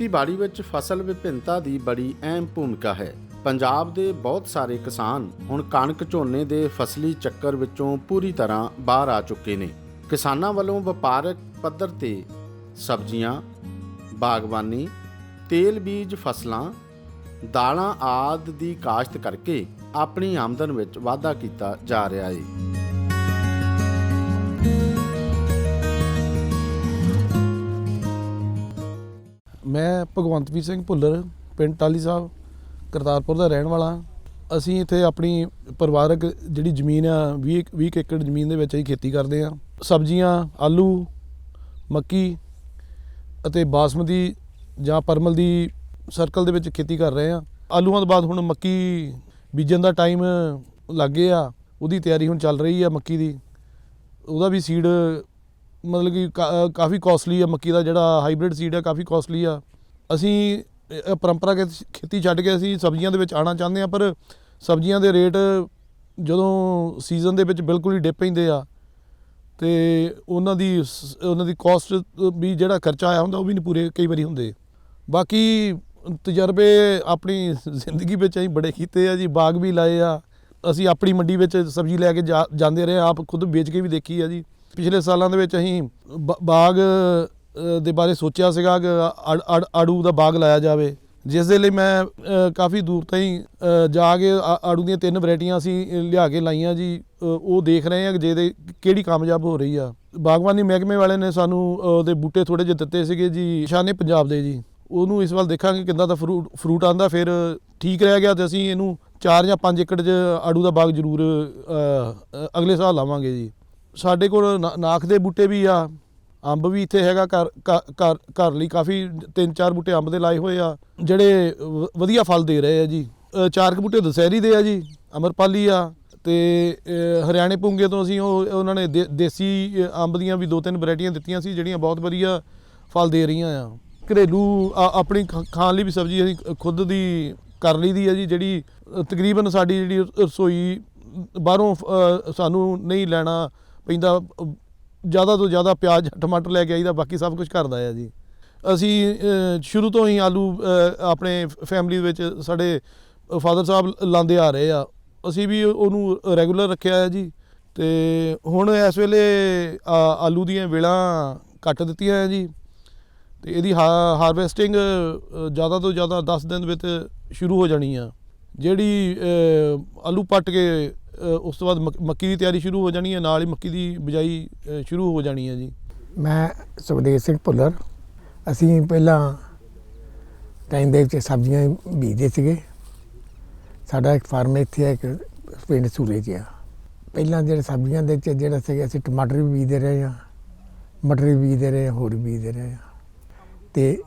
ਖੇਤੀਬਾੜੀ ਵਿੱਚ ਫਸਲ ਵਿਭਿੰਨਤਾ ਦੀ ਬੜੀ ਅਹਿਮ ਭੂਮਿਕਾ ਹੈ। ਪੰਜਾਬ ਦੇ ਬਹੁਤ ਸਾਰੇ ਕਿਸਾਨ ਹੁਣ ਕਣਕ ਝੋਨੇ ਦੇ ਫਸਲੀ ਚੱਕਰ ਵਿੱਚੋਂ ਪੂਰੀ ਤਰ੍ਹਾਂ ਬਾਹਰ ਆ ਚੁੱਕੇ ਨੇ। ਕਿਸਾਨਾਂ ਵੱਲੋਂ ਵਪਾਰਕ ਪੱਧਰ ਤੇ ਸਬਜ਼ੀਆਂ, ਬਾਗਬਾਨੀ, ਤੇਲ ਬੀਜ ਫਸਲਾਂ, ਦਾਲਾਂ ਆਦਿ ਦੀ ਕਾਸ਼ਤ ਕਰਕੇ ਆਪਣੀ ਆਮਦਨ ਵਿੱਚ ਵਾਧਾ ਕੀਤਾ ਜਾ ਰਿਹਾ ਹੈ ਮੈਂ ਭਗਵੰਤਵੀਰ ਸਿੰਘ ਭੁੱਲਰ, ਪਿੰਡ ਟਾਲੀ ਸਾਹਿਬ, ਕਰਤਾਰਪੁਰ ਦਾ ਰਹਿਣ ਵਾਲਾ ਹਾਂ। ਅਸੀਂ ਇੱਥੇ ਆਪਣੀ ਪਰਿਵਾਰਕ ਜਿਹੜੀ ਜ਼ਮੀਨ ਆ 20 20 ਕੁ ਏਕੜ ਜ਼ਮੀਨ ਦੇ ਵਿੱਚ ਅਸੀਂ ਖੇਤੀ ਕਰਦੇ ਆ ਸਬਜ਼ੀਆਂ, ਆਲੂ, ਮੱਕੀ ਅਤੇ ਬਾਸਮਤੀ ਜਾਂ ਪਰਮਲ ਦੀ ਸਰਕਲ ਦੇ ਵਿੱਚ ਖੇਤੀ ਕਰ ਰਹੇ ਆ ਆਲੂਆਂ ਤੋਂ ਬਾਅਦ ਹੁਣ ਮੱਕੀ ਬੀਜਣ ਦਾ ਟਾਈਮ ਲੱਗੇ ਆ ਉਹਦੀ ਤਿਆਰੀ ਹੁਣ ਚੱਲ ਰਹੀ ਆ ਮੱਕੀ ਦੀ। ਉਹਦਾ ਵੀ ਸੀਡ ਮਤਲਬ ਕਿ ਕਾ- ਕਾਫੀ ਕਾਸਟਲੀ ਆ, ਮੱਕੀ ਦਾ ਜਿਹੜਾ ਹਾਈਬ੍ਰਿਡ ਸੀਡ ਆ, ਕਾਫੀ ਕਾਸਟਲੀ ਆ। ਅਸੀਂ ਪਰੰਪਰਾਗਤ ਖੇਤੀ ਛੱਡ ਕੇ ਅਸੀਂ ਸਬਜ਼ੀਆਂ ਦੇ ਵਿੱਚ ਆਣਾ ਚਾਹੁੰਦੇ ਆ ਪਰ ਸਬਜ਼ੀਆਂ ਦੇ ਰੇਟ ਜਦੋਂ ਸੀਜ਼ਨ ਦੇ ਵਿੱਚ ਬਿਲਕੁਲ ਹੀ ਡਿੱਪ ਪੈਂਦੇ ਆ, ਤੇ ਉਹਨਾਂ ਦੀ ਸ- ਉਹਨਾਂ ਦੀ ਕਾਸਟ ਵੀ ਜਿਹੜਾ ਖਰਚਾ ਆਇਆ ਹੁੰਦਾ, ਉਹ ਵੀ ਨਹੀਂ ਪੂਰੇ ਕਈ ਵਾਰੀ ਹੁੰਦੇ। ਬਾਕੀ ਤਜਰਬੇ ਆਪਣੀ ਜ਼ਿੰਦਗੀ ਵਿੱਚ ਅਸੀਂ ਬੜੇ ਕੀਤੇ ਆ ਜੀ, ਬਾਗ ਵੀ ਲਾਏ ਆ। ਅਸੀਂ ਆਪਣੀ ਮੰਡੀ ਵਿੱਚ ਸਬਜ਼ੀ ਲੈ ਕੇ ਜਾ- ਜਾਂਦੇ ਰਹੇ, ਆਪ ਖੁਦ ਵੇਚ ਕੇ ਵੀ ਦੇਖੀ ਆ ਜੀ। ਪਿਛਲੇ ਸਾਲਾਂ ਦੇ ਵਿੱਚ ਅਸੀਂ ਬ- ਬਾਗ ਦੇ ਬਾਰੇ ਸੋਚਿਆ ਸੀਗਾ ਕਿ ਅੜ- ਆੜੂ ਦਾ ਬਾਗ ਲਾਇਆ ਜਾਵੇ। ਜਿਸ ਦੇ ਲਈ ਮੈਂ ਕਾਫੀ ਦੂਰ ਤਾਈਂ ਜਾ ਕੇ ਆੜੂ ਦੀਆਂ ਤਿੰਨ ਵੈਰਾਈਟੀਆਂ ਅਸੀਂ ਲਿਆ ਕੇ ਲਾਈਆਂ ਜੀ। ਉਹ ਦੇਖ ਰਹੇ ਹਾਂ ਕਿ ਜਿਹਦੇ ਕਿਹੜੀ ਕਾਮਯਾਬ ਹੋ ਰਹੀ ਆ। ਬਾਗਬਾਨੀ ਮਹਿਕਮੇ ਵਾਲੇ ਨੇ ਸਾਨੂੰ ਉਹਦੇ ਬੂਟੇ ਥੋੜੇ ਜਿਹੇ ਦਿੱਤੇ ਸੀਗੇ ਜੀ ਸ਼ਾਨੇ ਪੰਜਾਬ ਦੇ ਜੀ। ਉਹਨੂੰ ਇਸ ਵੱਲ ਦੇਖਾਂਗੇ ਕਿੰਦਾ ਦਾ ਫਰੂਟ ਫਰੂਟ ਆਂਦਾ ਫਿਰ ਠੀਕ ਰਹਿ ਗਿਆ ਤੇ ਅਸੀਂ ਇਹਨੂੰ 4 ਜਾਂ 5 ਏਕੜ 'ਚ ਆੜੂ ਦਾ ਬਾਗ ਜ਼ਰੂਰ ਅਗਲੇ ਸਾਲ ਲਾਵਾਂਗੇ ਜੀ। ਸਾਡੇ ਕੋਲ ਨਾਖ ਦੇ ਬੂਟੇ ਵੀ ਆ, ਅੰਬ ਵੀ ਇੱਥੇ ਹੈਗਾ ਘਰ ਘਰ- ਘਰ ਲਈ ਕਾਫੀ ਤਿੰਨ ਚਾਰ ਬੂਟੇ ਅੰਬ ਦੇ ਲਾਏ ਹੋਏ ਆ, ਜਿਹੜੇ ਵ- ਵਧੀਆ ਫਲ ਦੇ ਰਹੇ ਆ ਜੀ। ਚਾਰ ਕੁ ਬੂਟੇ ਦਸਹਿਰੀ ਦੇ ਆ ਜੀ, ਅਮਰਪਾਲੀ ਆ ਤੇ ਹਰਿਆਣੇ ਪੁੰਗੇ ਤੋਂ ਅਸੀਂ ਉਹ, ਉਹਨਾਂ ਨੇ ਦੇ- ਦੇਸੀ ਅੰਬ ਦੀਆਂ ਵੀ ਦੋ ਤਿੰਨ ਵੈਰਾਈਟੀਆਂ ਦਿੱਤੀਆਂ ਸੀ, ਜਿਹੜੀਆਂ ਬਹੁਤ ਵਧੀਆ ਫਲ ਦੇ ਰਹੀਆਂ ਆ। ਘਰੇਲੂ ਆਪਣੀ ਖ- ਖਾਣ ਲਈ ਵੀ ਸਬਜ਼ੀ ਅਸੀਂ ਖੁਦ ਦੀ ਕਰ ਲਈ ਦੀ ਆ ਜੀ, ਜਿਹੜੀ ਤਕਰੀਬਨ ਸਾਡੀ ਜਿਹੜੀ ਰਸੋਈ ਬਾਹਰੋਂ ਸਾਨੂੰ ਨਹੀਂ ਲੈਣਾ ਪੈਂਦਾ, ਜ਼ਿਆਦਾ ਤੋਂ ਜ਼ਿਆਦਾ ਪਿਆਜ਼, ਟਮਾਟਰ ਲੈ ਕੇ ਆਈਦਾ, ਬਾਕੀ ਸਭ ਕੁਝ ਕਰਦਾ ਆ ਜੀ। ਅਸੀਂ ਸ਼ੁਰੂ ਤੋਂ ਹੀ ਆਲੂ ਆਪਣੇ ਫੈਮਿਲੀ ਵਿੱਚ ਸਾਡੇ ਫਾਦਰ ਸਾਹਿਬ ਲਾਉਂਦੇ ਆ ਰਹੇ ਆ। ਅਸੀਂ ਵੀ ਉਹਨੂੰ ਰੈਗੂਲਰ ਰੱਖਿਆ ਹੈ ਜੀ। ਤੇ ਹੁਣ ਇਸ ਵੇਲੇ ਆਲੂ ਦੀਆਂ ਵੇਲਾਂ ਕੱਟ ਦਿੱਤੀਆਂ ਹੈ ਜੀ। ਤੇ ਇਹਦੀ ਹਾਰਵੈਸਟਿੰਗ ਜ਼ਿਆਦਾ ਤੋਂ ਜ਼ਿਆਦਾ 10 ਦਿਨ ਵਿੱਚ ਸ਼ੁਰੂ ਹੋ ਜਾਣੀ ਆ। ਜਿਹੜੀ ਆਲੂ ਪੱਟ ਕੇ ਉਸ ਤੋਂ ਬਾਅਦ ਮੱਕ- ਮੱਕੀ ਦੀ ਤਿਆਰੀ ਸ਼ੁਰੂ ਹੋ ਜਾਣੀ ਹੈ ਨਾਲ ਹੀ ਮੱਕੀ ਦੀ ਬਿਜਾਈ ਸ਼ੁਰੂ ਹੋ ਜਾਣੀ ਹੈ ਜੀ। ਮੈਂ ਸੁਖਦੇਵ ਸਿੰਘ ਭੁੱਲਰ। ਅਸੀਂ ਪਹਿਲਾਂ ਟਾਈਮ ਦੇ ਵਿੱਚ ਸਬਜ਼ੀਆਂ ਬੀਜਦੇ ਸੀਗੇ। ਸਾਡਾ ਇੱਕ ਫਾਰਮ ਇੱਥੇ ਹੈ ਇੱਕ ਪਿੰਡ ਸੂਰੇ 'ਚ ਆ ਪਹਿਲਾਂ ਜਿਹੜੇ ਸਬਜ਼ੀਆਂ ਦੇ ਵਿੱਚ ਜਿਹੜਾ ਸੀਗਾ ਅਸੀਂ ਟਮਾਟਰ ਵੀ ਬੀਜਦੇ ਰਹੇ ਆ ਮਟਰ ਵੀ ਬੀਜਦੇ ਰਹੇ ਹਾਂ, ਹੋਰ ਵੀ ਬੀਜਦੇ ਰਹੇ ਆ ਤੇ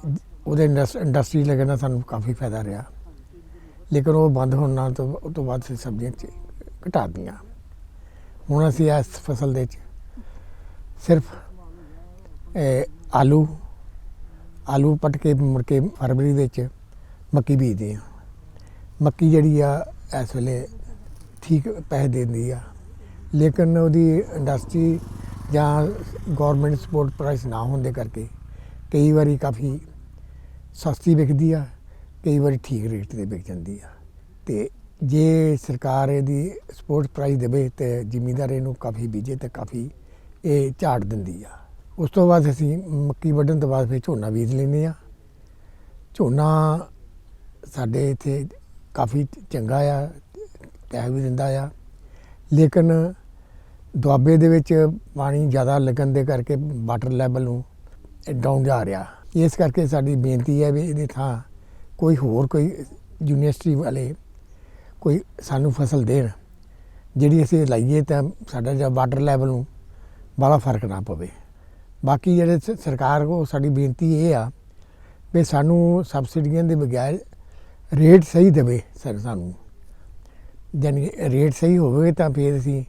ਉਹਦੇ ਇੰਡਸ- ਇੰਡਸਟਰੀ ਲੱਗਣ ਨਾਲ ਸਾਨੂੰ ਕਾਫੀ ਫਾਇਦਾ ਰਿਹਾ। ਲੇਕਿਨ ਉਹ ਬੰਦ ਹੋਣ ਨਾਲ ਤੋਂ ਉਹ ਤੋਂ ਬਾਅਦ ਅਸੀਂ ਸਬਜ਼ੀਆਂ 'ਚ ਘਟਾ ਦਿੱਤੀਆਂ। ਹੁਣ ਅਸੀਂ ਇਸ ਫਸਲ ਦੇ ਵਿੱਚ ਸਿਰਫ ਆਲੂ ਆਲੂ ਪੱਟ ਕੇ ਮੁੜ ਕੇ ਫਰਵਰੀ ਵਿੱਚ ਮੱਕੀ ਬੀਜਦੇ ਆ ਮੱਕੀ ਜਿਹੜੀ ਆ, ਇਸ ਵੇਲੇ ਠੀਕ ਪੈਸੇ ਦਿੰਦੀ ਆ। ਲੇਕਿਨ ਉਹਦੀ ਇੰਡਸਟਰੀ ਜਾਂ ਗਵਰਨਮੈਂਟ ਸਪੋਰਟ ਪ੍ਰਾਈਸ ਨਾ ਹੋਣ ਦੇ ਕਰਕੇ ਕਈ ਵਾਰੀ ਕਾਫੀ ਸਸਤੀ ਵਿਕਦੀ ਆ, ਕਈ ਵਾਰੀ ਠੀਕ ਰੇਟ ਤੇ ਵਿਕ ਜਾਂਦੀ ਆ। ਤੇ ਜੇ ਸਰਕਾਰ ਇਹਦੀ ਸਪੋਰਟ ਪ੍ਰਾਈਜ਼ ਦੇਵੇ ਤੇ ਜ਼ਿਮੀਂਦਾਰ ਇਹਨੂੰ ਕਾਫੀ ਬੀਜੇ ਤੇ ਕਾਫੀ ਇਹ ਝਾੜ ਦਿੰਦੀ ਆ। ਉਸ ਤੋਂ ਬਾਅਦ ਅਸੀਂ ਮੱਕੀ ਵੱਢਣ ਤੋਂ ਬਾਅਦ ਫਿਰ ਝੋਨਾ ਬੀਜ ਲੈਂਦੇ ਆ ਝੋਨਾ ਸਾਡੇ ਇੱਥੇ ਕਾਫੀ ਚੰਗਾ ਆ ਪੈਸੇ ਵੀ ਦਿੰਦਾ ਆ। ਲੇਕਿਨ ਦੁਆਬੇ ਦੇ ਵਿੱਚ ਪਾਣੀ ਜ਼ਿਆਦਾ ਲੱਗਣ ਦੇ ਕਰਕੇ ਵਾਟਰ ਲੈਵਲ ਨੂੰ ਡਾਊਨ ਜਾ ਰਿਹਾ। ਇਸ ਕਰਕੇ ਸਾਡੀ ਬੇਨਤੀ ਹੈ ਵੀ ਇਹਦੇ ਥਾਂ ਕੋਈ ਹੋਰ ਕੋਈ ਯੂਨੀਵਰਸਿਟੀ ਵਾਲੇ ਕੋਈ ਸਾਨੂੰ ਫਸਲ ਦੇਣ, ਜਿਹੜੀ ਅਸੀਂ ਲਾਈਏ ਤਾਂ ਸਾਡਾ ਜਿਹੜਾ ਵਾਟਰ ਲੈਵਲ ਨੂੰ ਬੜਾ ਫ਼ਰਕ ਨਾ ਪਵੇ। ਬਾਕੀ ਜਿਹੜੇ ਸਰਕਾਰ ਕੋ ਸਾਡੀ ਬੇਨਤੀ ਇਹ ਆ ਵੀ ਸਾਨੂੰ ਸਬਸਿਡੀਆਂ ਦੇ ਬਗੈਰ ਰੇਟ ਸਹੀ ਦੇਵੇ ਸਰ ਸਾਨੂੰ। ਜਾਣੀ ਕਿ ਰੇਟ ਸਹੀ ਹੋਵੇ ਤਾਂ ਫਿਰ ਅਸੀਂ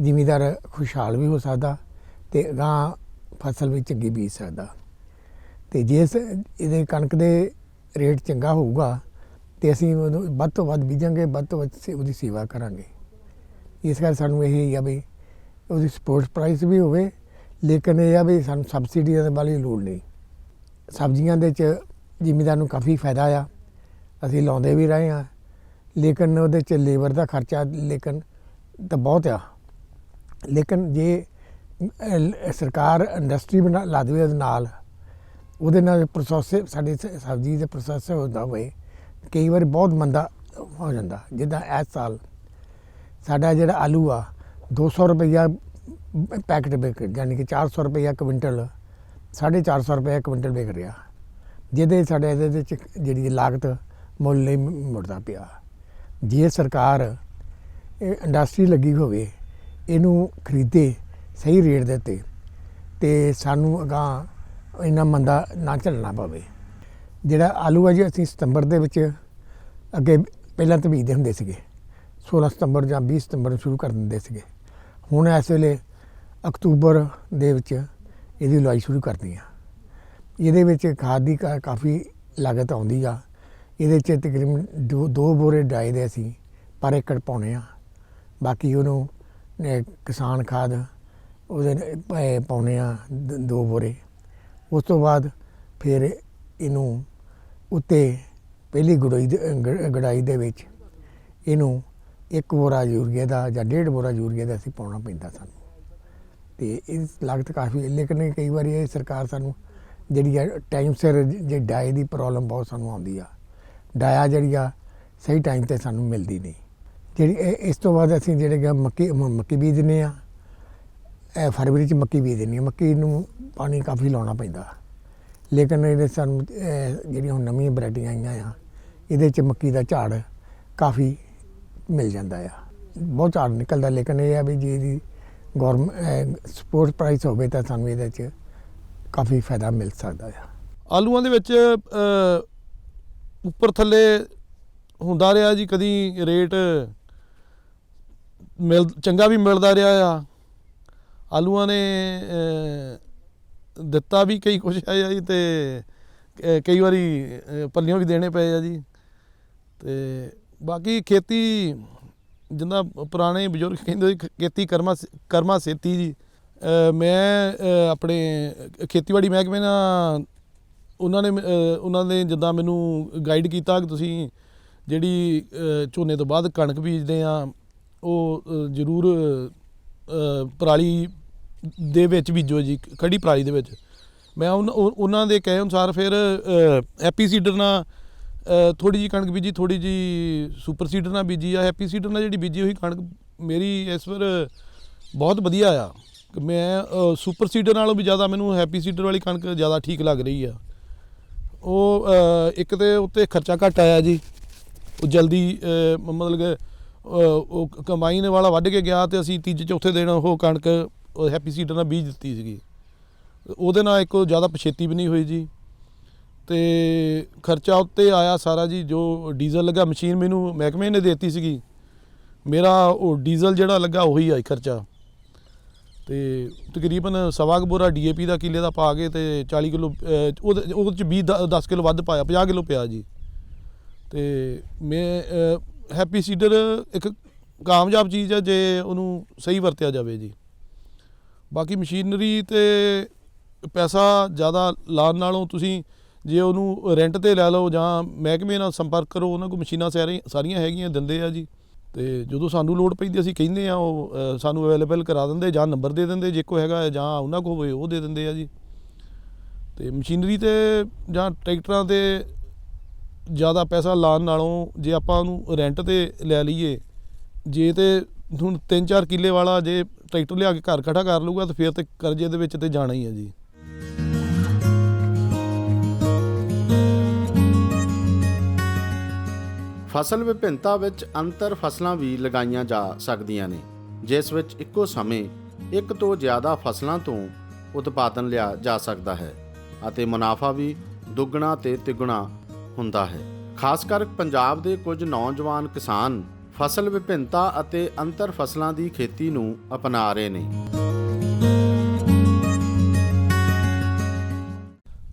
ਜ਼ਿਮੀਦਾਰ ਖੁਸ਼ਹਾਲ ਵੀ ਹੋ ਸਕਦਾ ਤੇ ਗਾਂ ਫਸਲ ਵੀ ਚੰਗੀ ਬੀਜ ਸਕਦਾ। ਤੇ ਜੇ ਇਹਦੇ ਕਣਕ ਦੇ ਰੇਟ ਚੰਗਾ ਹੋਊਗਾ ਤੇ ਅਸੀਂ ਉਹਨੂੰ ਵੱਧ ਤੋਂ ਵੱਧ ਬੀਜਾਂਗੇ ਵੱਧ ਤੋਂ ਵੱਧ ਸੇ- ਉਹਦੀ ਸੇਵਾ ਕਰਾਂਗੇ। ਇਸ ਕਰਕੇ ਸਾਨੂੰ ਇਹ ਹੀ ਆ ਵੀ ਉਹਦੀ ਸਪੋਰਟ ਪ੍ਰਾਈਸ ਵੀ ਹੋਵੇ ਲੇਕਿਨ ਇਹ ਆ ਵੀ ਸਾਨੂੰ ਸਬਸਿਡੀਆਂ ਦੇ ਵਾਲੀ ਲੋੜ ਨਹੀਂ। ਸਬਜ਼ੀਆਂ ਦੇ ਚ ਜ਼ਿਮੀਦਾਰ ਨੂੰ ਕਾਫੀ ਫਾਇਦਾ ਆ। ਅਸੀਂ ਲਾਉਂਦੇ ਵੀ ਰਹੇ ਆ ਲੇਕਿਨ ਉਹਦੇ ਚ ਲੇਬਰ ਦਾ ਖਰਚਾ ਲੇਕਿਨ ਤਾਂ ਬਹੁਤ ਆ। ਲੇਕਿਨ ਜੇ ਅਹ, ਸਰਕਾਰ ਇੰਡਸਟਰੀ ਬਣਾ ਲਾ ਦੇਵੇ ਉਹਦੇ ਨਾਲ ਉਹਦੇ ਨਾਲ ਪ੍ਰੋਸੈਸ ਸਾਡੀ ਸ- ਸਬਜ਼ੀ ਦੇ ਪ੍ਰੋਸੈਸ ਹੁੰਦਾ ਹੋਵੇ ਕਈ ਵਾਰ ਬਹੁਤ ਮੰਦਾ ਹੋ ਜਾਂਦਾ। ਜਿੱਦਾਂ ਇਸ ਸਾਲ ਸਾਡਾ ਜਿਹੜਾ ਆਲੂ ਆ 200 ਰੁਪਈਆ ਪੈਕਟ ਵਿਕ, ਯਾਨੀ ਕਿ 400 ਰੁਪਈਆ ਕੁਇੰਟਲ 450 ਰੁਪਈਆ ਕੁਇੰਟਲ ਵਿਕ ਰਿਹਾ। ਜਿਹਦੇ ਸਾਡੇ ਇਹਦੇ ਵਿੱਚ ਜਿਹੜੀ ਲਾਗਤ ਮੁੱਲ ਨਹੀਂ ਮੁੜਦਾ ਪਿਆ। ਜੇ ਸਰਕਾਰ ਇਹ ਇੰਡਸਟਰੀ ਲੱਗੀ ਹੋਵੇ, ਇਹਨੂੰ ਖਰੀਦੇ ਸਹੀ ਰੇਟ ਦੇ ਉੱਤੇ, ਤੇ ਸਾਨੂੰ ਅਗਾਂਹ ਇੰਨਾ ਮੰਦਾ ਨਾ ਝੱਲਣਾ ਪਵੇ। ਜਿਹੜਾ ਆਲੂ ਆ ਜੀ ਅਸੀਂ ਸਤੰਬਰ ਦੇ ਵਿੱਚ ਅੱਗੇ ਪਹਿਲਾਂ ਤਾਂ ਬੀਜਦੇ ਹੁੰਦੇ ਸੀਗੇ। 16 ਸਤੰਬਰ ਜਾਂ 20 ਸਤੰਬਰ ਨੂੰ ਸ਼ੁਰੂ ਕਰ ਦਿੰਦੇ ਸੀਗੇ। ਹੁਣ ਇਸ ਵੇਲੇ ਅਕਤੂਬਰ ਦੇ ਵਿੱਚ ਇਹਦੀ ਲਵਾਈ ਸ਼ੁਰੂ ਕਰਦੀ ਆ। ਇਹਦੇ ਵਿੱਚ ਖਾਦ ਦੀ ਕਾ- ਕਾਫੀ ਲਾਗਤ ਆਉਂਦੀ ਆ। ਇਹਦੇ 'ਚ ਤਕਰੀਬਨ ਦੋ ਦੋ ਬੋਰੇ ਡਾਈ ਦੇ ਅਸੀਂ ਪਰ ਏਕੜ ਪਾਉਣੇ ਆ। ਬਾਕੀ ਉਹਨੂੰ ਕਿਸਾਨ ਖਾਦ ਉਹਦੇ ਅਹ, ਪਾਉਣੇ ਆ ਦ- ਦੋ ਬੋਰੇ। ਉਸ ਤੋਂ ਬਾਅਦ ਫਿਰ ਇਹਨੂੰ ਉੱਤੇ ਪਹਿਲੀ ਗੁੜਾਈ ਦੇ ਗ- ਗੜਾਈ ਦੇ ਵਿੱਚ ਇਹਨੂੰ ਇੱਕ ਬੋਰਾ ਯੂਰੀਆ ਦਾ ਜਾਂ ਡੇਢ ਬੋਰਾ ਯੂਰੀਆ ਦਾ ਅਸੀਂ ਪਾਉਣਾ ਪੈਂਦਾ ਸਾਨੂੰ। ਤੇ ਇਹ ਲਾਗਤ ਕਾਫੀ ਲੇਕਿਨ ਕਈ ਵਾਰੀ ਇਹ ਸਰਕਾਰ ਸਾਨੂੰ ਜਿਹੜੀ ਆ ਟਾਈਮ ਸਿਰ ਜੇ ਡਾਏ ਦੀ ਪ੍ਰੋਬਲਮ ਬਹੁਤ ਸਾਨੂੰ ਆਉਂਦੀ ਆ। ਡਾਇਆ ਜਿਹੜੀ ਆ ਸਹੀ ਟਾਈਮ ਤੇ ਸਾਨੂੰ ਮਿਲਦੀ ਨਹੀਂ। ਜਿਹੜੀ ਇਸ ਤੋਂ ਬਾਅਦ ਅਸੀਂ ਜਿਹੜੇ ਕਿ ਮੱਕੀ ਮ- ਮੱਕੀ ਬੀਜਦੇ ਆ, ਇਹ ਫਰਵਰੀ ਚ ਮੱਕੀ ਬੀਜਦੇ ਆ, ਮੱਕੀ ਨੂੰ ਪਾਣੀ ਕਾਫੀ ਲਾਉਣਾ ਪੈਂਦਾ। ਲੇਕਿਨ ਇਹਦੇ ਸਾਨੂੰ ਜਿਹੜੀਆਂ ਹੁਣ ਨਵੀਆਂ ਵੈਰਾਈਟੀਆਂ ਆਈਆਂ ਆ, ਇਹਦੇ ਚ ਮੱਕੀ ਦਾ ਝਾੜ ਕਾਫੀ ਮਿਲ ਜਾਂਦਾ ਆ। ਬਹੁਤ ਝਾੜ ਨਿਕਲਦਾ, ਲੇਕਿਨ ਇਹ ਆ ਵੀ ਜੇ ਇਹਦੀ ਗੌਰਮੈਂਟ ਸਪੋਰਟ ਪ੍ਰਾਈਸ ਹੋਵੇ ਤਾਂ ਸਾਨੂੰ ਇਹਦੇ ਚ ਕਾਫੀ ਫਾਇਦਾ ਮਿਲ ਸਕਦਾ ਆ। ਆਲੂਆਂ ਦੇ ਵਿੱਚ ਉੱਪਰ ਥੱਲੇ ਹੁੰਦਾ ਰਿਹਾ ਜੀ, ਕਦੀ ਰੇਟ ਮਿਲ, ਚੰਗਾ ਵੀ ਮਿਲਦਾ ਰਿਹਾ ਆ। ਆਲੂਆਂ ਨੇ ਦਿੱਤਾ ਵੀ ਕਈ ਕੁਛ ਹੈ ਜੀ ਤੇ ਕਈ ਵਾਰੀ ਅ, ਪੱਲਿਓਂ ਵੀ ਦੇਣੇ ਪਏ ਆ ਜੀ। ਤੇ ਬਾਕੀ ਖੇਤੀ ਜਿੰਦਾ ਪੁਰਾਣੇ ਬਜ਼ੁਰਗ ਕਹਿੰਦੇ ਸੀ, ਖੇਤੀ ਕਰਮਾ ਕਰਮਾ ਸੇਤੀ ਜੀ। ਮੈਂ ਆਪਣੇ ਖੇਤੀਬਾੜੀ ਮਹਿਕਮੇ ਨਾਲ ਉਹਨਾਂ ਨੇ ਮ- ਉਹਨਾਂ ਨੇ ਜਿੱਦਾਂ ਮੈਨੂੰ ਗਾਈਡ ਕੀਤਾ ਕਿ ਤੁਸੀਂ ਜਿਹੜੀ ਝੋਨੇ ਤੋਂ ਬਾਅਦ ਕਣਕ ਬੀਜਦੇ ਆ ਉਹ ਜ਼ਰੂਰ ਪਰਾਲੀ ਦੇ ਵਿੱਚ ਬੀਜੋ ਜੀ ਖੜੀ ਪਰਾਲੀ ਦੇ ਵਿੱਚ। ਮੈਂ ਉਨ- ਉਹਨਾਂ ਦੇ ਕਹੇ ਅਨੁਸਾਰ ਫਿਰ ਹੈਪੀ ਸੀਡਰ ਨਾਲ ਥੋੜੀ ਜੀ ਕਣਕ ਬੀਜੀ ਥੋੜੀ ਜੀ ਸੁਪਰ ਸੀਡਰ ਨਾਲ ਬੀਜੀ ਆ। ਹੈਪੀ ਸੀਡਰ ਨਾਲ ਜਿਹੜੀ ਬੀਜੀ ਹੋਈ ਕਣਕ ਮੇਰੀ ਇਸ ਵਾਰ ਬਹੁਤ ਵਧੀਆ ਆ। ਮੈਂ ਅ, ਸੁਪਰ ਸੀਡਰ ਨਾਲੋਂ ਵੀ ਜ਼ਿਆਦਾ ਮੈਨੂੰ ਹੈਪੀ ਸੀਡਰ ਵਾਲੀ ਕਣਕ ਜ਼ਿਆਦਾ ਠੀਕ ਲੱਗ ਰਹੀ ਆ। ਉਹ ਇੱਕ ਤੇ ਉੱਤੇ ਖਰਚਾ ਘੱਟ ਆਇਆ ਜੀ। ਉਹ ਜਲਦੀ ਮਤਲਬ ਕਿ ਉਹ ਕੰਬਾਈਨ ਵਾਲਾ ਵੱਢ ਕੇ ਗਿਆ ਤੇ ਅਸੀਂ ਤੀਜੇ ਚੌਥੇ ਦਿਨ ਉਹ ਕਣਕ ਉਹ ਹੈਪੀ ਸੀਡਰ ਨਾਲ ਬੀਜ ਦਿੱਤੀ ਸੀਗੀ। ਉਹਦੇ ਨਾਲ ਇੱਕ ਜ਼ਿਆਦਾ ਪਛੇਤੀ ਵੀ ਨਹੀਂ ਹੋਈ ਜੀ। ਤੇ ਖਰਚਾ ਉੱਤੇ ਆਇਆ ਸਾਰਾ ਜੀ, ਜੋ ਡੀਜ਼ਲ ਲੱਗਾ ਮਸ਼ੀਨ ਮੈਨੂੰ ਮਹਿਕਮੇ ਨੇ ਦੇਤੀ ਸੀਗੀ। ਮੇਰਾ ਉਹ ਡੀਜ਼ਲ ਜਿਹੜਾ ਲੱਗਾ ਉਹੀ ਆਈ ਖਰਚਾ। ਤੇ ਤਕਰੀਬਨ ਸਵਾ ਕੁ ਬੋਰਾ ਡੀਏਪੀ ਦਾ ਕਿੱਲੇ ਦਾ ਪਾ ਕੇ ਤੇ 40 ਕਿਲੋ ਉਹਦੇ ਉਹਦੇ ਚ 20 ਦ- 10 ਕਿਲੋ ਵੱਧ ਪਾਇਆ 50 ਕਿਲੋ ਪਿਆ ਜੀ। ਤੇ ਮੈਂ ਹੈਪੀ ਸੀਡਰ ਇੱਕ ਕਾਮਯਾਬ ਚੀਜ਼ ਹੈ ਜੇ ਉਹਨੂੰ ਸਹੀ ਵਰਤਿਆ ਜਾਵੇ ਜੀ। ਬਾਕੀ ਮਸ਼ੀਨਰੀ ਤੇ ਪੈਸਾ ਜ਼ਿਆਦਾ ਲਾਉਣ ਨਾਲੋਂ ਤੁਸੀਂ ਜੇ ਉਹਨੂੰ ਰੈਂਟ ਤੇ ਲੈ ਲਓ ਜਾਂ ਮਹਿਕਮੇ ਨਾਲ ਸੰਪਰਕ ਕਰੋ, ਉਹਨਾਂ ਕੋਲ ਮਸ਼ੀਨਾਂ ਸਾਰੀਆਂ ਸਾਰੀਆਂ ਹੈਗੀਆਂ, ਦਿੰਦੇ ਆ ਜੀ। ਤੇ ਜਦੋਂ ਸਾਨੂੰ ਲੋੜ ਪੈਂਦੀ ਅਸੀਂ ਕਹਿੰਦੇ ਆ, ਉਹ ਸਾਨੂੰ ਅਵੇਲੇਬਲ ਕਰਾ ਦਿੰਦੇ ਜਾਂ ਨੰਬਰ ਦੇ ਦਿੰਦੇ, ਜੇ ਕੋਈ ਹੈਗਾ ਜਾਂ ਉਹਨਾਂ ਕੋਲ ਹੋਵੇ ਉਹ ਦੇ ਦਿੰਦੇ ਆ ਜੀ। ਤੇ ਮਸ਼ੀਨਰੀ ਤੇ ਜਾਂ ਟਰੈਕਟਰਾਂ ਤੇ ਜ਼ਿਆਦਾ ਪੈਸਾ ਲਾਉਣ ਨਾਲੋਂ ਜੇ ਆਪਾਂ ਉਹਨੂੰ ਰੈਂਟ ਤੇ ਲੈ ਲਈਏ, ਜੇ ਤੇ ਹੁਣ 3-4 ਕਿੱਲੇ ਵਾਲਾ ਜੇ ਟਰੈਕਟਰ ਲਿਆ ਕੇ ਘਰ ਖੜਾ ਕਰ ਲੂਗਾ ਤਾਂ ਫਿਰ ਤੇ ਕਰਜ਼ੇ ਦੇ ਵਿੱਚ ਤੇ ਜਾਣਾ ਹੀ ਹੈ ਜੀ। ਫਸਲ ਵਿਭਿੰਨਤਾ ਵਿੱਚ ਅੰਤਰ ਫਸਲਾਂ ਵੀ ਲਗਾਈਆਂ ਜਾ ਸਕਦੀਆਂ ਨੇ, ਜਿਸ ਵਿੱਚ ਇੱਕੋ ਸਮੇਂ ਇੱਕ ਤੋਂ ਜ਼ਿਆਦਾ ਫਸਲਾਂ ਤੋਂ ਉਤਪਾਦਨ ਲਿਆ ਜਾ ਸਕਦਾ ਹੈ ਅਤੇ ਮੁਨਾਫਾ ਵੀ ਦੁੱਗਣਾ ਤੇ ਤਿੱਗਣਾ ਹੁੰਦਾ ਹੈ। ਖਾਸ ਕਰ ਪੰਜਾਬ ਦੇ ਕੁਝ ਨੌਜਵਾਨ ਕਿਸਾਨ ਫਸਲ ਵਿਭਿੰਨਤਾ ਅਤੇ ਅੰਤਰ ਫਸਲਾਂ ਦੀ ਖੇਤੀ ਨੂੰ ਅਪਣਾ ਰਹੇ ਨੇ।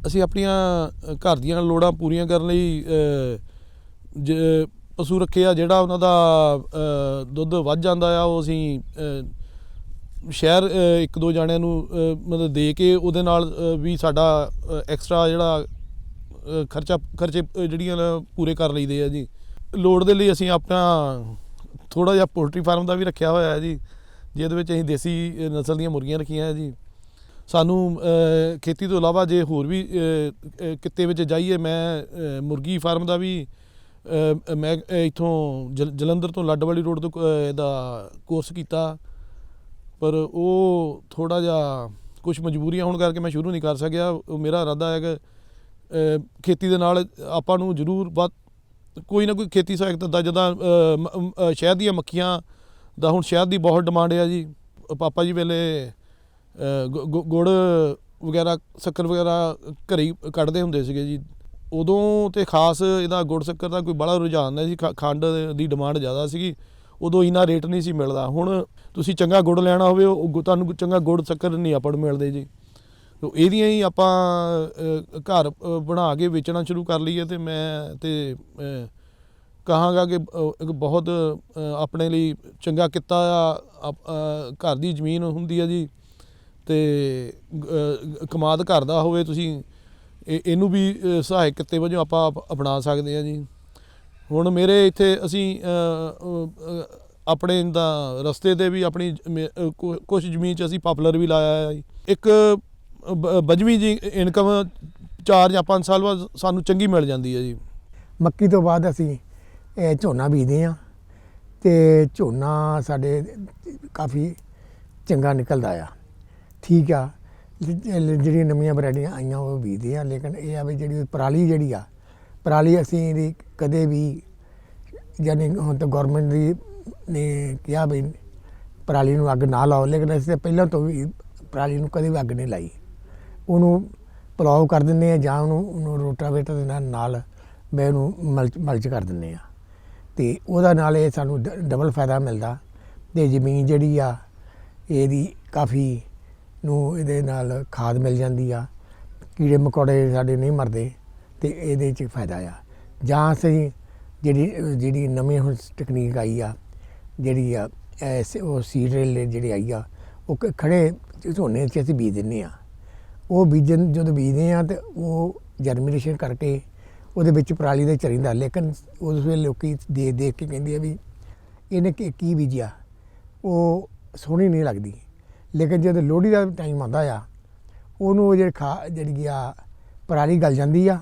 ਅਸੀਂ ਆਪਣੀਆਂ ਘਰ ਦੀਆਂ ਲੋੜਾਂ ਪੂਰੀਆਂ ਕਰਨ ਲਈ ਜ- ਪਸ਼ੂ ਰੱਖੇ ਆ, ਜਿਹੜਾ ਉਹਨਾਂ ਦਾ ਦੁੱਧ ਵੱਧ ਜਾਂਦਾ ਆ, ਉਹ ਅਸੀਂ ਸ਼ਹਿਰ ਇੱਕ ਦੋ ਜਾਣਿਆਂ ਨੂੰ ਮਤਲਬ ਦੇ ਕੇ ਉਹਦੇ ਨਾਲ ਵੀ ਸਾਡਾ ਐਕਸਟਰਾ ਜਿਹੜਾ ਖਰਚਾ, ਖਰਚੇ ਜਿਹੜੀਆਂ ਪੂਰੇ ਕਰ ਲਈਦੇ ਆ ਜੀ। ਲੋੜ ਦੇ ਲਈ ਅਸੀਂ ਆਪਣਾ ਥੋੜਾ ਜਿਹਾ ਪੋਲਟਰੀ ਫਾਰਮ ਦਾ ਵੀ ਰੱਖਿਆ ਹੋਇਆ ਹੈ ਜੀ ਜਿਹਦੇ ਵਿੱਚ ਅਸੀਂ ਦੇਸੀ ਨਸਲ ਦੀਆਂ ਮੁਰਗੀਆਂ ਰੱਖੀਆਂ ਹੈ ਜੀ। ਸਾਨੂੰ ਖੇਤੀ ਤੋਂ ਇਲਾਵਾ ਜੇ ਹੋਰ ਵੀ ਅ, ਕਿੱਤੇ ਵਿੱਚ ਜਾਈਏ ਮੈਂ ਮੁਰਗੀ ਫਾਰਮ ਦਾ ਵੀ ਮੈਂ ਅ, ਇੱਥੋਂ ਜਲ- ਜਲੰਧਰ ਤੋਂ ਲੱਡਵਾਲੀ ਰੋਡ ਤੋਂ ਅ, ਇਹਦਾ ਕੋਰਸ ਕੀਤਾ। ਪਰ ਉਹ ਥੋੜਾ ਜਿਹਾ ਕੁਝ ਮਜਬੂਰੀਆਂ ਹੋਣ ਕਰਕੇ ਮੈਂ ਸ਼ੁਰੂ ਨਹੀਂ ਕਰ ਸਕਿਆ। ਉਹ ਮੇਰਾ ਇਰਾਦਾ ਹੈ ਕਿ ਖੇਤੀ ਦੇ ਨਾਲ ਆਪਾਂ ਨੂੰ ਜ਼ਰੂਰ ਵੱਧ ਕੋਈ ਨਾ ਕੋਈ ਖੇਤੀ ਸਹਾਇਕ ਦਾ ਜਦਾਂ ਅ, ਸ਼ਹਿਦ ਦੀਆਂ ਮੱਖੀਆਂ ਦਾ ਹੁਣ ਸ਼ਹਿਦ ਦੀ ਬਹੁਤ ਡਿਮਾਂਡ ਆ ਜੀ। ਪਾਪਾ ਜੀ ਵੇਲੇ ਗੁ- ਗੁ- ਗੁੜ ਵਗੈਰਾ ਸ਼ੱਕਰ ਵਗੈਰਾ ਘਰੇ ਹੀ ਕੱਢਦੇ ਹੁੰਦੇ ਸੀਗੇ ਜੀ। ਉਦੋਂ ਤੇ ਖਾਸ ਇਹਦਾ ਗੁੜ ਸ਼ੱਕਰ ਦਾ ਕੋਈ ਬੜਾ ਰੁਝਾਨ ਨਹੀਂ ਸੀ ਖੰਡ ਦੀ ਡਿਮਾਂਡ ਜ਼ਿਆਦਾ ਸੀਗੀ। ਉਦੋਂ ਇੰਨਾ ਰੇਟ ਨਹੀਂ ਸੀ ਮਿਲਦਾ। ਹੁਣ ਤੁਸੀਂ ਚੰਗਾ ਗੁੜ ਲੈਣਾ ਹੋਵੇ ਉਹ ਗੁ- ਤੁਹਾਨੂੰ ਚੰਗਾ ਗੁੜ ਸ਼ੱਕਰ ਨਹੀਂ ਆਪਾਂ ਨੂੰ ਮਿਲਦੇ ਜੀ। ਤੋ ਇਹਦੀਆਂ ਹੀ ਆਪਾਂ ਘਰ ਬਣਾ ਕੇ ਵੇਚਣਾ ਸ਼ੁਰੂ ਕਰ ਲਈਏ ਤੇ ਮੈਂ ਤੇ ਕਹਾਂਗਾ ਕਿ ਇੱਕ ਬਹੁਤ ਆਪਣੇ ਲਈ ਚੰਗਾ ਕਿੱਤਾ ਆ ਘਰ ਦੀ ਜ਼ਮੀਨ ਹੁੰਦੀ ਆ ਜੀ ਤੇ ਕਮਾਦ ਘਰ ਦਾ ਹੋਵੇ ਤੁਸੀਂ, ਇਹ- ਇਹਨੂੰ ਵੀ ਸਹਾਇਕ ਕਿੱਤੇ ਵਜੋਂ ਆਪਾਂ ਅਪ- ਅਪਣਾ ਸਕਦੇ ਆ ਜੀ ਹੁਣ ਮੇਰੇ ਇੱਥੇ ਅਸੀਂ ਆਪਣੇ ਦਾ ਰਸਤੇ ਤੇ ਵੀ ਆਪਣੀ ਕੁਝ ਜ਼ਮੀਨ 'ਚ ਅਸੀਂ ਪਾਪੂਲਰ ਵੀ ਲਾਇਆ ਹੈ ਜੀ। ਇੱਕ ਬਜਵੀਂ ਜੀ ਇਨਕਮ 4 ਜਾਂ 5 ਸਾਲ ਬਾਅਦ ਸਾਨੂੰ ਚੰਗੀ ਮਿਲ ਜਾਂਦੀ ਹੈ ਜੀ। ਮੱਕੀ ਤੋਂ ਬਾਅਦ ਅਸੀਂ ਇਹ ਝੋਨਾ ਬੀਜਦੇ ਆ ਤੇ ਝੋਨਾ ਸਾਡੇ ਕਾਫੀ ਚੰਗਾ ਨਿਕਲਦਾ ਆ। ਠੀਕ ਆ ਜਿਹੜੀਆਂ ਨਵੀਆਂ ਵੈਰਾਈਟੀਆਂ ਆਈਆਂ ਉਹ ਬੀਜਦੇ ਆ ਲੇਕਿਨ ਇਹ ਆ ਵੀ ਜਿਹੜੀ ਪਰਾਲੀ ਜਿਹੜੀ ਆ, ਪਰਾਲੀ ਅਸੀਂ ਇਹਦੀ ਕਦੇ ਵੀ ਯਾਨੀ ਹੁਣ ਤਾਂ ਗਵਰਨਮੈਂਟ ਦੀ ਨੇ ਕਿਹਾ ਵੀ ਪਰਾਲੀ ਨੂੰ ਅੱਗ ਨਾ ਲਾਓ, ਲੇਕਿਨ ਅਸੀਂ ਤਾਂ ਪਹਿਲਾਂ ਤੋਂ ਵੀ ਪਰਾਲੀ ਨੂੰ ਕਦੇ ਵੀ ਅੱਗ ਨਹੀਂ ਲਾਈ। ਉਹਨੂੰ ਪਲਾਉ ਕਰ ਦਿੰਦੇ ਆ ਜਾਂ ਉਹਨੂੰ ਉਹਨੂੰ ਰੋਟਾਵੇਟਰ ਦੇ ਨਾਲ ਨਾਲ ਮੈਂ ਉਹਨੂੰ ਮਲਚ ਮਲਚ ਕਰ ਦਿੰਦੇ ਆ। ਤੇ ਉਹਦਾ ਨਾਲ ਇਹ ਸਾਨੂੰ ਡ- ਡਬਲ ਫਾਇਦਾ ਮਿਲਦਾ। ਤੇ ਜ਼ਮੀਨ ਜਿਹੜੀ ਆ, ਇਹਦੀ ਕਾਫੀ ਨੂੰ ਇਹਦੇ ਨਾਲ ਖਾਦ ਮਿਲ ਜਾਂਦੀ ਆ। ਕੀੜੇ ਮਕੌੜੇ ਸਾਡੇ ਨਹੀਂ ਮਰਦੇ, ਤੇ ਇਹਦੇ 'ਚ ਫਾਇਦਾ ਆ। ਜਾਂ ਅਸੀਂ ਜਿਹੜੀ ਜਿਹੜੀ ਨਵੀਂ ਹੁਣ ਟੈਕਨੀਕ ਆਈ ਆ, ਜਿਹੜੀ ਆ, ਐਸ, ਉਹ ਸੀਰੀਅਲ ਜਿਹੜੀ ਆਈ ਆ, ਉਹ ਕ- ਖੜੇ ਝੋਨੇ 'ਚ ਅਸੀਂ ਬੀਜ ਦਿੰਦੇ ਆ। ਉਹ ਬੀਜਣ ਜਦੋਂ ਬੀਜਦੇ ਆ ਤੇ ਉਹ ਜਰਮੀਨੇਸ਼ਨ ਕਰਕੇ ਉਹਦੇ ਵਿੱਚ ਪਰਾਲੀ ਦੇ ਚਰਿੰਦਾ ਲੇਕਿਨ ਉਸ ਵੇਲੇ ਲੋਕੀ ਦੇਖ ਦੇਖ ਕੇ ਕਹਿੰਦੇ ਆ ਵੀ ਇਹਨੇ ਕੀ ਕੀ ਬੀਜਿਆ? ਉਹ ਸੋਹਣੀ ਨਹੀਂ ਲੱਗਦੀ। ਲੇਕਿਨ ਜਦੋਂ ਲੋਹੜੀ ਦਾ ਟਾਈਮ ਆਉਂਦਾ ਆ, ਉਹਨੂੰ ਉਹ ਜਿਹੜੀ ਖਾ, ਜਿਹੜੀ ਆ ਪਰਾਲੀ ਗਲ ਜਾਂਦੀ ਆ,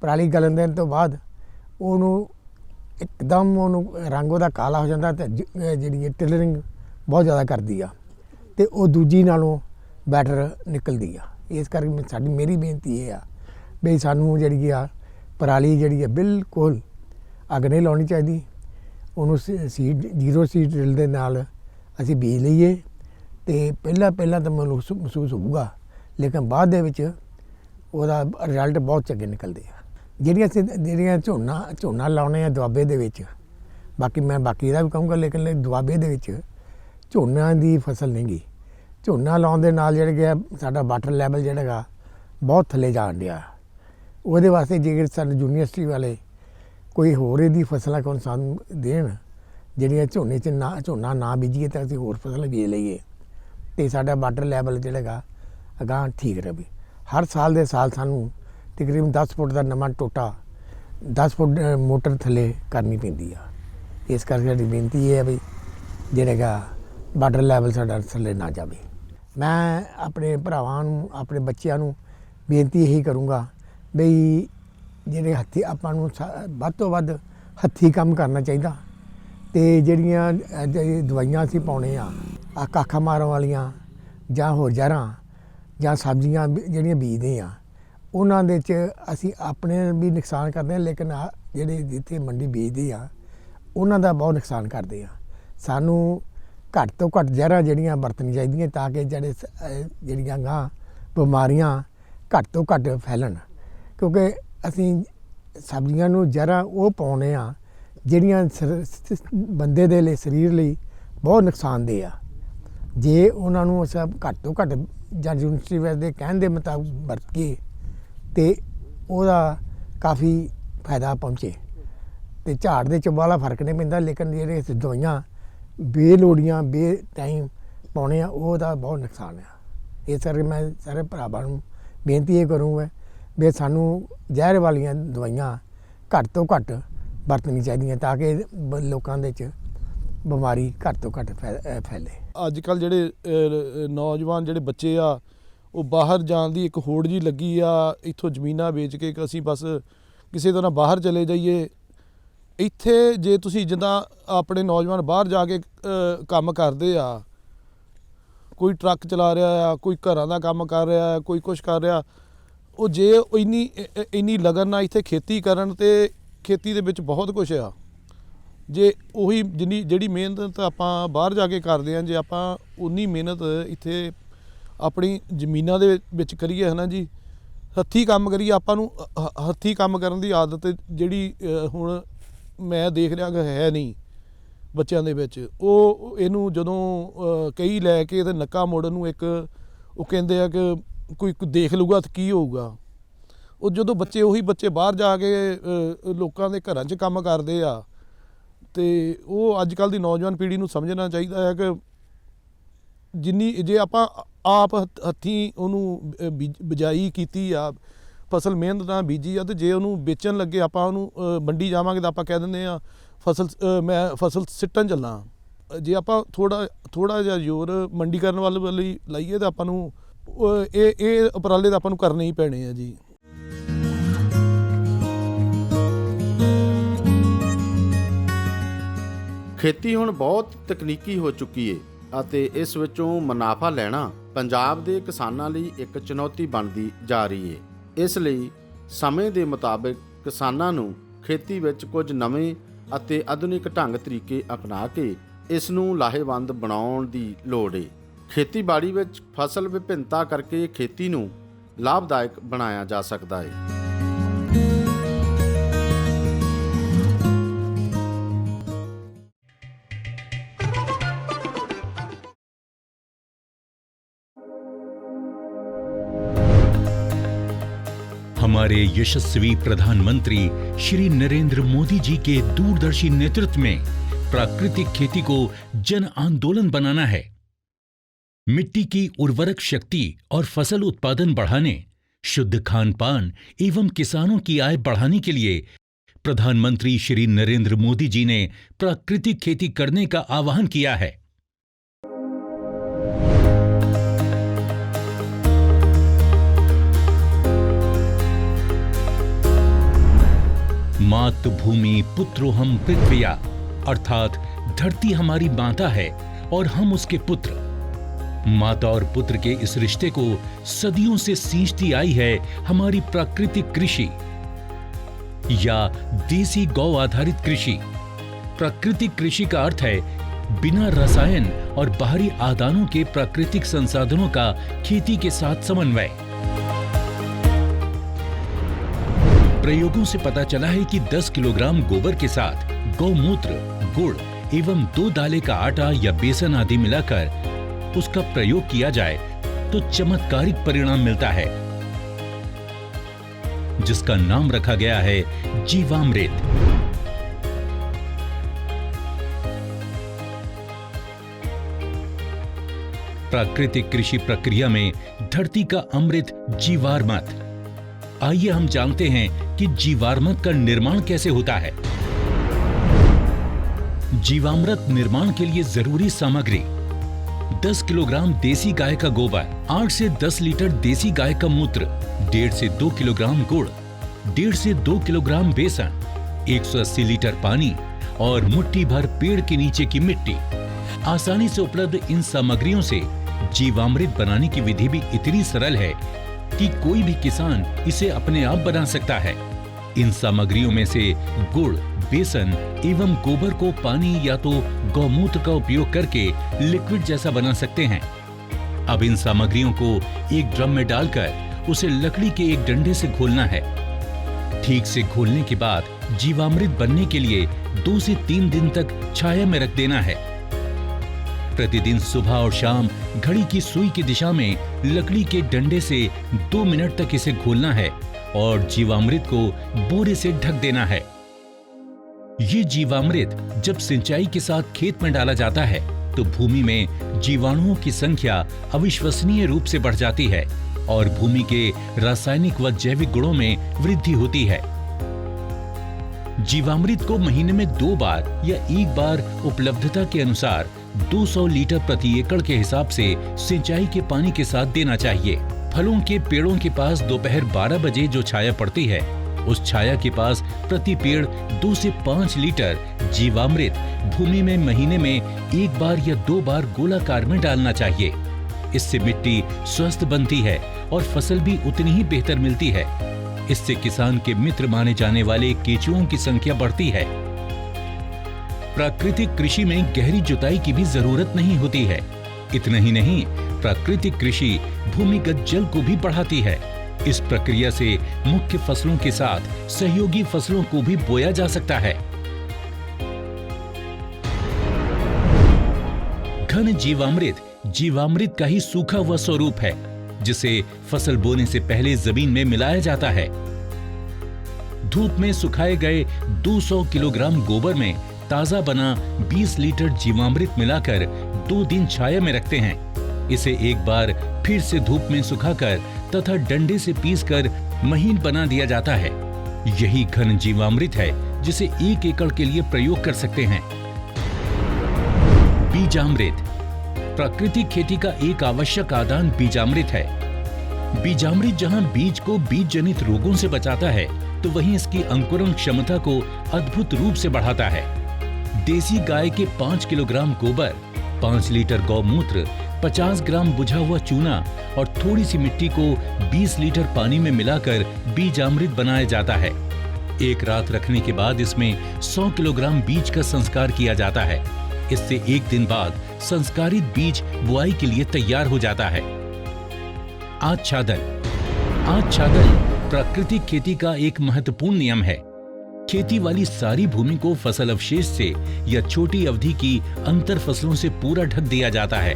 ਪਰਾਲੀ ਗਲਣ ਦੇਣ ਤੋਂ ਬਾਅਦ ਉਹਨੂੰ ਇੱਕਦਮ ਉਹਨੂੰ ਰੰਗ ਉਹਦਾ ਕਾਲਾ ਹੋ ਜਾਂਦਾ ਤੇ ਜਿਹੜੀ ਟਿਲਰਿੰਗ ਬਹੁਤ ਜ਼ਿਆਦਾ ਕਰਦੀ ਆ ਤੇ ਉਹ ਦੂਜੀ ਨਾਲੋਂ ਬੈਟਰ ਨਿਕਲਦੀ ਆ। ਇਸ ਕਰਕੇ ਸਾਡੀ ਮੇਰੀ ਬੇਨਤੀ ਇਹ ਆ ਵੀ ਸਾਨੂੰ ਜਿਹੜੀ ਆ ਪਰਾਲੀ ਜਿਹੜੀ ਆ ਬਿਲਕੁਲ ਅੱਗ ਨਹੀਂ ਲਾਉਣੀ ਚਾਹੀਦੀ। ਉਹਨੂੰ ਸੀਡ ਜ਼ੀਰੋ ਸੀਡ ਡਰਿਲ ਦੇ ਨਾਲ ਅਸੀਂ ਬੀਜ ਲਈਏ ਤੇ ਪਹਿਲਾਂ ਪਹਿਲਾਂ ਤਾਂ ਮੈਨੂੰ ਮਹਿਸੂਸ ਹੋਊਗਾ, ਲੇਕਿਨ ਬਾਅਦ ਦੇ ਵਿੱਚ ਉਹਦਾ ਰਿਜ਼ਲਟ ਬਹੁਤ ਚੰਗੇ ਨਿਕਲਦੇ ਆ। ਜਿਹੜੀਆਂ ਅਸੀਂ ਜਿਹੜੀਆਂ ਝੋਨਾ ਝੋਨਾ ਲਾਉਣੇ ਆ ਦੁਆਬੇ ਦੇ ਵਿੱਚ, ਬਾਕੀ ਮੈਂ ਬਾਕੀ ਦਾ ਵੀ ਕਹੂੰਗਾ, ਲੇਕਿਨ ਇਹ ਦੁਆਬੇ ਦੇ ਵਿੱਚ ਝੋਨਾ ਦੀ ਫਸਲ ਨਹੀਂ ਗੀ ਝੋਨਾ ਲਾਉਣ ਦੇ ਨਾਲ ਜਿਹੜਾ ਗਿਆ ਸਾਡਾ ਵਾਟਰ ਲੈਵਲ ਜਿਹੜਾ ਗਾ ਬਹੁਤ ਥੱਲੇ ਜਾਣ ਡਿਆ। ਉਹਦੇ ਵਾਸਤੇ ਜੇਕਰ ਸਾਡੇ ਯੂਨੀਵਰਸਿਟੀ ਵਾਲੇ ਕੋਈ ਹੋਰ ਇਹਦੀ ਫਸਲਾਂ ਕੋਲ ਸਾਨੂੰ ਦੇਣ, ਜਿਹੜੀਆਂ ਝੋਨੇ 'ਚ ਨਾ, ਝੋਨਾ ਨਾ ਬੀਜੀਏ ਤਾਂ ਅਸੀਂ ਹੋਰ ਫਸਲ ਬੀਜ ਲਈਏ। ਤੇ ਸਾਡਾ ਵਾਟਰ ਲੈਵਲ ਜਿਹੜਾ ਗਾ ਅਗਾਂਹ ਠੀਕ ਰਹੇ ਹਰ ਸਾਲ ਦੇ ਸਾਲ ਸਾਨੂੰ ਤਕਰੀਬਨ 10 ਫੁੱਟ ਦਾ ਨਵਾਂ ਟੋਟਾ 10 ਫੁੱਟ ਮੋਟਰ ਥੱਲੇ ਕਰਨੀ ਪੈਂਦੀ ਆ। ਇਸ ਕਰਕੇ ਸਾਡੀ ਬੇਨਤੀ ਇਹ ਹੈ ਵੀ ਜਿਹੜਾ ਗਾ ਵਾਟਰ ਲੈਵਲ ਸਾਡਾ ਥੱਲੇ ਨਾ ਜਾਵੇ। ਮੈਂ ਆਪਣੇ ਭਰਾਵਾਂ ਨੂੰ, ਆਪਣੇ ਬੱਚਿਆਂ ਨੂੰ ਬੇਨਤੀ ਇਹੀ ਕਰੂੰਗਾ ਬਈ ਜਿਹੜੇ ਹੱਥੀ, ਆਪਾਂ ਨੂੰ ਸਾ- ਵੱਧ ਤੋਂ ਵੱਧ ਹੱਥੀ ਕੰਮ ਕਰਨਾ ਚਾਹੀਦਾ ਤੇ ਜਿਹੜੀਆਂ ਦਵਾਈਆਂ ਅਸੀਂ ਪਾਉਣੇ ਆ ਆ ਕਾਖਾ ਮਾਰਨ ਵਾਲੀਆਂ ਜਾਂ ਹੋਰ ਜ਼ਹਿਰਾਂ ਜਾਂ ਸਬਜ਼ੀਆਂ ਵੀ ਜਿਹੜੀਆਂ ਬੀਜਦੇ ਆ, ਉਹਨਾਂ ਦੇ ਚ ਅਸੀਂ ਆਪਣੇ ਵੀ ਨੁਕਸਾਨ ਕਰਦੇ ਆ, ਲੇਕਿਨ ਜਿਹੜੇ ਜਿੱਥੇ ਮੰਡੀ ਬੀਜਦੇ ਆ, ਉਹਨਾਂ ਦਾ ਬਹੁਤ ਨੁਕਸਾਨ ਕਰਦੇ ਆ। ਸਾਨੂੰ ਘੱਟ ਤੋਂ ਘੱਟ ਜ਼ਹਿਰਾਂ ਜਿਹੜੀਆਂ ਵਰਤਣੀਆਂ ਚਾਹੀਦੀਆਂ ਤਾਂ ਕਿ ਜਿਹੜੇ ਸ- ਜਿਹੜੀਆਂ ਗਾਂ, ਬਿਮਾਰੀਆਂ ਘੱਟ ਤੋਂ ਘੱਟ ਫੈਲਣ। ਕਿਉਂਕਿ ਅਸੀਂ ਸਬਜ਼ੀਆਂ ਨੂੰ ਜ਼ਹਿਰਾਂ ਉਹ ਪਾਉਣੇ ਆ ਜਿਹੜੀਆਂ ਸਰ- ਬੰਦੇ ਦੇ ਲਈ, ਸਰੀਰ ਲਈ ਬਹੁਤ ਨੁਕਸਾਨਦੇਹ ਆ। ਜੇ ਉਹਨਾਂ ਨੂੰ ਸਭ ਘੱਟ ਤੋਂ ਘੱਟ ਜਾਂ ਯੂਨੀਵਰਸਿਟੀ ਵਾਲੇ ਦੇ ਕਹਿਣ ਦੇ ਮੁਤਾਬਕ ਵਰਤ ਕੇ ਤੇ ਉਹਦਾ ਕਾਫੀ ਫਾਇਦਾ ਪਹੁੰਚੇ। ਤੇ ਝਾੜ ਦੇ ਚ ਵਾਲਾ ਫ਼ਰਕ ਨਹੀਂ ਪੈਂਦਾ, ਲੇਕਿਨ ਜਿਹੜੇ ਦਵਾਈਆਂ ਬੇਲੋੜੀਆਂ, ਬੇ ਟਾਈਮ ਪਾਉਣੇ ਆ, ਉਹਦਾ ਬਹੁਤ ਨੁਕਸਾਨ ਆ। ਇਸ ਕਰਕੇ ਮੈਂ ਸਾਰੇ ਭਰਾਵਾਂ ਨੂੰ ਬੇਨਤੀ ਇਹ ਕਰੂੰਗਾ ਵੀ ਸਾਨੂੰ ਜ਼ਹਿਰ ਵਾਲੀਆਂ ਦਵਾਈਆਂ ਘੱਟ ਤੋਂ ਘੱਟ ਵਰਤਣੀ ਚਾਹੀਦੀਆਂ ਤਾਂ ਕਿ ਬ- ਲੋਕਾਂ ਦੇ ਵਿੱਚ ਬਿਮਾਰੀ ਘੱਟ ਤੋਂ ਘੱਟ ਫੈ- ਫੈਲੇ। ਅੱਜ ਕੱਲ ਜਿਹੜੇ ਨੌਜਵਾਨ ਜਿਹੜੇ ਬੱਚੇ ਆ, ਉਹ ਬਾਹਰ ਜਾਣ ਦੀ ਇੱਕ ਹੋੜ ਜੀ ਲੱਗੀ ਆ, ਇੱਥੋਂ ਜ਼ਮੀਨਾਂ ਵੇਚ ਕੇ ਅਸੀਂ ਬਸ ਕਿਸੇ ਤਰ੍ਹਾਂ ਬਾਹਰ ਚਲੇ ਜਾਈਏ। ਇੱਥੇ ਜੇ ਤੁਸੀਂ ਜਿੱਦਾਂ ਆਪਣੇ ਨੌਜਵਾਨ ਬਾਹਰ ਜਾ ਕੇ ਕੰਮ ਕਰਦੇ ਆ, ਕੋਈ ਟਰੱਕ ਚਲਾ ਰਿਹਾ ਆ, ਕੋਈ ਘਰਾਂ ਦਾ ਕੰਮ ਕਰ ਰਿਹਾ ਆ, ਕੋਈ ਕੁਝ ਕਰ ਰਿਹਾ, ਉਹ ਜੇ ਇੰਨੀ ਇੰਨੀ ਲਗਨ ਨਾਲ ਇੱਥੇ ਖੇਤੀ ਕਰਨ ਤੇ ਖੇਤੀ ਦੇ ਵਿੱਚ ਬਹੁਤ ਕੁਝ ਆ। ਜੇ ਉਹੀ ਜਿੰਨੀ, ਜਿਹੜੀ ਮਿਹਨਤ ਆਪਾਂ ਬਾਹਰ ਜਾ ਕੇ ਕਰਦੇ ਹਾਂ ਜੇ ਆਪਾਂ ਉਨੀ ਮਿਹਨਤ ਇੱਥੇ ਆਪਣੀ ਜ਼ਮੀਨਾਂ ਦੇ ਵਿੱਚ ਕਰੀਏ, ਹਨਾ ਜੀ, ਹੱਥੀ ਕੰਮ ਕਰੀਏ, ਆਪਾਂ ਨੂੰ, ਹ- ਹੱਥੀ ਕੰਮ ਕਰਨ ਦੀ ਆਦਤ ਜਿਹੜੀ ਹੁਣ ਮੈਂ ਦੇਖ ਰਿਹਾ ਕਿ ਹੈ ਨਹੀਂ ਬੱਚਿਆਂ ਦੇ ਵਿੱਚ। ਉਹ ਇਹਨੂੰ ਜਦੋਂ ਕਈ ਲੈ ਕੇ ਤੇ ਨੱਕਾ ਮੋੜਨ ਨੂੰ ਇੱਕ ਉਹ ਕਹਿੰਦੇ ਆ ਕਿ ਕੋਈ ਦੇਖ ਲਊਗਾ ਤਾਂ ਕੀ ਹੋਊਗਾ। ਉਹ ਜਦੋਂ ਬੱਚੇ ਉਹੀ ਬੱਚੇ ਬਾਹਰ ਜਾ ਕੇ ਲੋਕਾਂ ਦੇ ਘਰਾਂ 'ਚ ਕੰਮ ਕਰਦੇ ਆ ਤੇ ਉਹ ਅੱਜ ਕੱਲ ਦੀ ਨੌਜਵਾਨ ਪੀੜ੍ਹੀ ਨੂੰ ਸਮਝਣਾ ਚਾਹੀਦਾ ਹੈ ਕਿ ਜਿੰਨੀ ਜੇ ਆਪਾਂ ਆਪ ਹੱਥ- ਹੱਥੀਂ ਉਹਨੂੰ ਅ, ਬਿਜਾਈ ਕੀਤੀ ਆ ਫਸਲ ਮਿਹਨਤ ਨਾਲ ਬੀਜੀ ਆ ਤੇ ਜੇ ਉਹਨੂੰ ਵੇਚਣ ਲੱਗੇ ਆਪਾਂ ਉਹਨੂੰ ਮੰਡੀ ਜਾਵਾਂਗੇ ਤਾਂ ਆਪਾਂ ਕਹਿ ਦਿੰਦੇ ਆ, ਫਸਲ ਮੈਂ ਫਸਲ ਸਿੱਟਣ ਚੱਲਾਂ। ਜੇ ਆਪਾਂ ਥੋੜਾ ਥੋੜਾ ਜਿਹਾ ਜ਼ੋਰ ਮੰਡੀ ਕਰਨ ਵੱਲ ਹੀ ਲਾਈਏ ਤਾਂ ਆਪਾਂ ਨੂੰ ਇਹ ਇਹ ਉਪਰਾਲੇ ਤਾਂ ਆਪਾਂ ਨੂੰ ਕਰਨੇ ਹੀ ਪੈਣੇ ਆ ਜੀ। ਖੇਤੀ ਹੁਣ ਬਹੁਤ ਤਕਨੀਕੀ ਹੋ ਚੁੱਕੀ ਏ ਅਤੇ ਇਸ ਵਿੱਚੋਂ ਮੁਨਾਫਾ ਲੈਣਾ ਪੰਜਾਬ ਦੇ ਕਿਸਾਨਾਂ ਲਈ ਇੱਕ ਚੁਣੌਤੀ ਬਣਦੀ ਜਾ ਰਹੀ ਏ। ਇਸ ਲਈ ਸਮੇਂ ਦੇ ਮੁਤਾਬਕ ਕਿਸਾਨਾਂ ਨੂੰ ਖੇਤੀ ਵਿੱਚ ਕੁਝ ਨਵੇਂ ਅਤੇ ਆਧੁਨਿਕ ਢੰਗ ਤਰੀਕੇ ਅਪਣਾ ਕੇ ਇਸ ਨੂੰ ਲਾਹੇਵੰਦ ਬਣਾਉਣ ਦੀ ਲੋੜ ਏ। ਖੇਤੀਬਾੜੀ ਵਿੱਚ ਫਸਲ ਵਿਭਿੰਨਤਾ ਕਰਕੇ ਖੇਤੀ ਨੂੰ ਲਾਭਦਾਇਕ ਬਣਾਇਆ ਜਾ ਸਕਦਾ ਏ। हमारे यशस्वी प्रधानमंत्री श्री नरेंद्र मोदी जी के दूरदर्शी नेतृत्व में प्राकृतिक खेती को जन आंदोलन बनाना है। मिट्टी की उर्वरक शक्ति और फ़सल उत्पादन बढ़ाने, शुद्ध खान पान एवं किसानों की आय बढ़ाने के लिए प्रधानमंत्री श्री नरेंद्र मोदी जी ने प्राकृतिक खेती करने का आह्वान किया है। मातृभूमि पुत्रो हम पृथ्विया अर्थात धरती हमारी माता है और हम उसके पुत्र। माता और पुत्र के इस रिश्ते को सदियों से सींचती आई है हमारी प्राकृतिक कृषि, या देसी गौ आधारित कृषि। प्राकृतिक कृषि का अर्थ है बिना रसायन और बाहरी आदानों के प्राकृतिक संसाधनों का खेती के साथ समन्वय। प्रयोगों से पता चला है कि 10 किलोग्राम गोबर के साथ गौमूत्र, गुड़ एवं दो दाले का आटा या बेसन आदि मिलाकर उसका प्रयोग किया जाए तो चमत्कारिक परिणाम मिलता है। जिसका नाम रखा गया है जीवामृत। प्राकृतिक कृषि प्रक्रिया में धरती का अमृत जीवामृत आइए हम जानते हैं कि जीवामृत का निर्माण कैसे होता है। जीवामृत निर्माण के लिए ज़रूरी सामग्री। 10 किलोग्राम देसी गाय का गोबर 8 से 10 लीटर देसी गाय का मूत्र, डेढ़ से 2 किलोग्राम गुड़, डेढ़ से 2 किलोग्राम बेसन 180 लीटर पानी और मुट्ठी भर पेड़ के नीचे की मिट्टी। आसानी से उपलब्ध इन सामग्रियों से जीवामृत बनाने की विधि भी इतनी सरल है कि कोई भी किसान इसे अपने आप बना सकता है। इन सामग्रियों में से गुड़, बेसन एवं गोबर को पानी या तो गौमूत्र का उपयोग करके लिक्विड जैसा बना सकते हैं। अब इन सामग्रियों को एक ड्रम में डालकर उसे लकड़ी के एक डंडे से घोलना है। ठीक से घोलने के बाद जीवामृत बनने के लिए दो से तीन दिन तक छाया में रख देना है। प्रतिदिन सुबह और शाम घड़ी की सुई की दिशा में लकड़ी के डंडे से दो मिनट तक इसे घोलना है और जीवामृत को बोरे से ढक देना है। ये जीवामृत जब सिंचाई के साथ खेत में डाला जाता है तो भूमि में जीवाणुओं की संख्या अविश्वसनीय रूप से बढ़ जाती है और भूमि के रासायनिक व जैविक गुणों में वृद्धि होती है। जीवामृत को महीने में दो बार या एक बार उपलब्धता के अनुसार 200 लीटर प्रति एकड़ के हिसाब से सिंचाई के पानी के साथ देना चाहिए। फलों के पेड़ों के पास दोपहर 12 बजे जो छाया पड़ती है, उस छाया के पास प्रति पेड़ दो से पाँच लीटर जीवामृत भूमि में महीने में एक बार या दो बार गोलाकार में डालना चाहिए। इससे मिट्टी स्वस्थ बनती है और फ़सल भी उतनी ही बेहतर मिलती है। इससे किसान के मित्र माने जाने वाले केचुओं की संख्या बढ़ती है। प्राकृतिक कृषि में गहरी जुताई की भी ज़रूरत नहीं होती है। इतना ही नहीं, प्राकृतिक कृषि भूमिगत जल को भी बढ़ाती है। इस प्रक्रिया से मुख्य फ़सलों के साथ सहयोगी फ़सलों को भी बोया जा सकता है। घन जीवामृत जीवामृत का ही सूखा हुआ स्वरूप है, जिसे फ़सल बोने से पहले ज़मीन में मिलाया जाता है। धूप में सुखाए गए 200 किलोग्राम गोबर में ताज़ा बना 20 लीटर जीवामृत मिलाकर दो दिन छाया में रखते हैं। इसे एक बार फिर से धूप में सुखाकर तथा डंडे से पीसकर महीन बना दिया जाता है। यही घन जीवामृत है, जिसे एक एकड़ के लिए प्रयोग कर सकते हैं। बीजामृत। प्राकृतिक खेती का एक आवश्यक आदान बीजामृत है। बीजामृत जहाँ बीज को बीज जनित रोगों से बचाता है तो वहीं इसकी अंकुरण क्षमता को अद्भुत रूप से बढ़ाता है। देसी गाय के पाँच किलोग्राम गोबर, पाँच लीटर गौमूत्र 50 ग्राम बुझा हुआ चूना और थोड़ी सी मिट्टी को 20 लीटर पानी में मिलाकर बीजामृत बनाया जाता है। एक रात रखने के बाद इसमें 100 किलोग्राम बीज का संस्कार किया जाता है। इससे एक दिन बाद संस्कारित बीज बुआई के लिए तैयार हो जाता है। आच्छादन। आच्छादन प्राकृतिक खेती का एक महत्वपूर्ण नियम है। खेती वाली सारी भूमि को फ़सल अवशेष से या छोटी अवधि की अंतर फ़सलों से पूरा ढक दिया जाता है।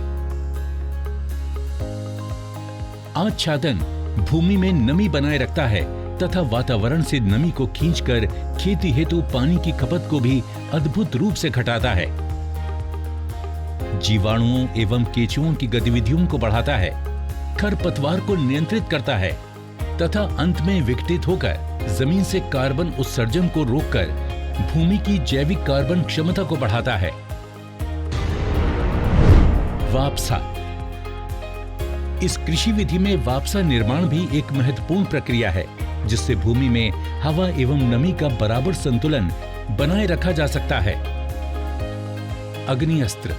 आच्छादन भूमि में नमी बनाए रखता है तथा वातावरण से नमी को खींचकर खेती हेतु पानी की खपत को भी अद्भुत रूप से घटाता है। जीवाणुओं एवं केचुओं की गतिविधियों को बढ़ाता है। खरपतवार को नियंत्रित करता है तथा अंत में विकटित होकर ज़मीन से कार्बन उत्सर्जन को रोककर भूमि की जैविक कार्बन क्षमता को बढ़ाता है। वापसा। इस कृषि विधि में वापसा निर्माण भी एक महत्वपूर्ण प्रक्रिया है, जिससे भूमि में हवा एवं नमी का बराबर संतुलन बनाए रखा जा सकता है। अग्नि अस्त्र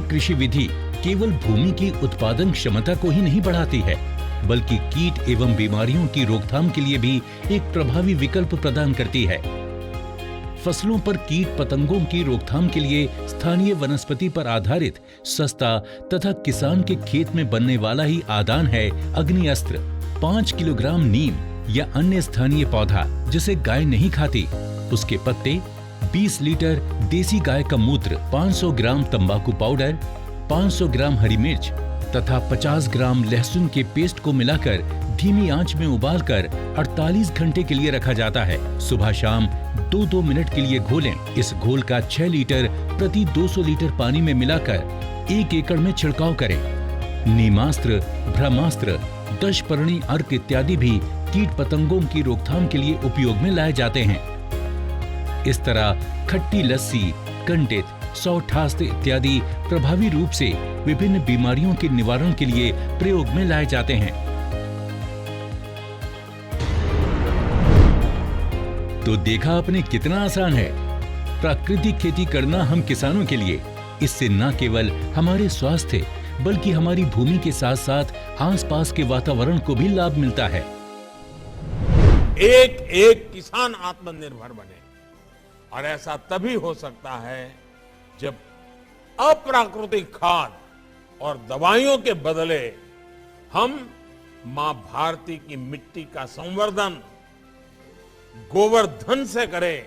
कृषि विधि केवल भूमि की उत्पादन क्षमता को ही नहीं बढ़ाती है। बल्कि कीट एवं बीमारियों की रोकथाम के लिए भी एक प्रभावी विकल्प प्रदान करती है। फ़सलों पर कीट पतंगों की रोकथाम के लिए स्थानीय वनस्पति पर आधारित सस्ता तथा किसान के खेत में बनने वाला ही आदान है अग्नि अस्त्र पाँच किलोग्राम नीम या अन्य स्थानीय पौधा, जिसे गाय नहीं खाती। उसके पत्ते 20 लीटर देसी गाय का मूत्र 500 ग्राम तंबाकू पाउडर 500 ग्राम हरी मिर्च तथा 50 ग्राम लहसुन के पेस्ट को मिलाकर धीमी आँच में उबालकर 48 घंटे के लिए रखा जाता है। सुबह शाम दो दो मिनट के लिए घोलें। इस घोल का 6 लीटर प्रति 200 लीटर पानी में मिलाकर एक एकड़ में छिड़काव करें। नीमास्त्र, ब्रह्मास्त्र, दशपर्णी अर्क इत्यादि भी कीट पतंगों की रोकथाम के लिए उपयोग में लाए जाते हैं। इस तरह खट्टी लस्सी, कंडित सौठास्त इत्यादि प्रभावी रूप से विभिन्न बीमारियों के निवारण के लिए प्रयोग में लाए जाते हैं। तो देखा आपने कितना आसान है। प्राकृतिक खेती करना हम किसानों के लिए। इससे न केवल हमारे स्वास्थ्य, बल्कि हमारी भूमि के साथ साथ आसपास के वातावरण को भी लाभ मिलता है। एक एक किसान आत्मनिर्भर बने। और ऐसा तभी हो सकता है जब अप्राकृतिक खाद और दवाइयों के बदले हम माँ भारती की मिट्टी का संवर्धन गोवर्धन से करें,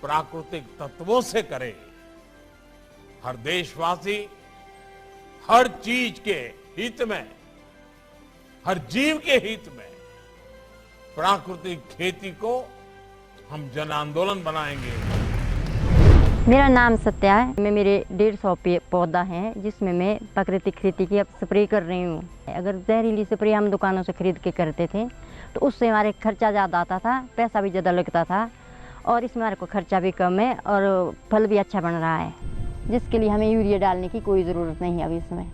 प्राकृतिक तत्वों से करें, हर देशवासी हर चीज़ के हित में, हर जीव के हित में प्राकृतिक खेती को हम जन आंदोलन बनाएँगे। मेरा नाम सत्या है। मैं मेरे डेढ़ सौ पौधा है, जिसमें मैं प्राकृतिक खेती की अब स्प्रे कर रही हूँ। अगर जहरीली स्प्रे हम दुकानों से खरीद के करते थे तो उससे हमारे खर्चा ज़्यादा आता था, पैसा भी ज़्यादा लगता था, और इसमें हमारे को खर्चा भी कम है, और फल भी अच्छा बन रहा है, जिसके लिए हमें यूरिया डालने की कोई ज़रूरत नहीं है अभी इसमें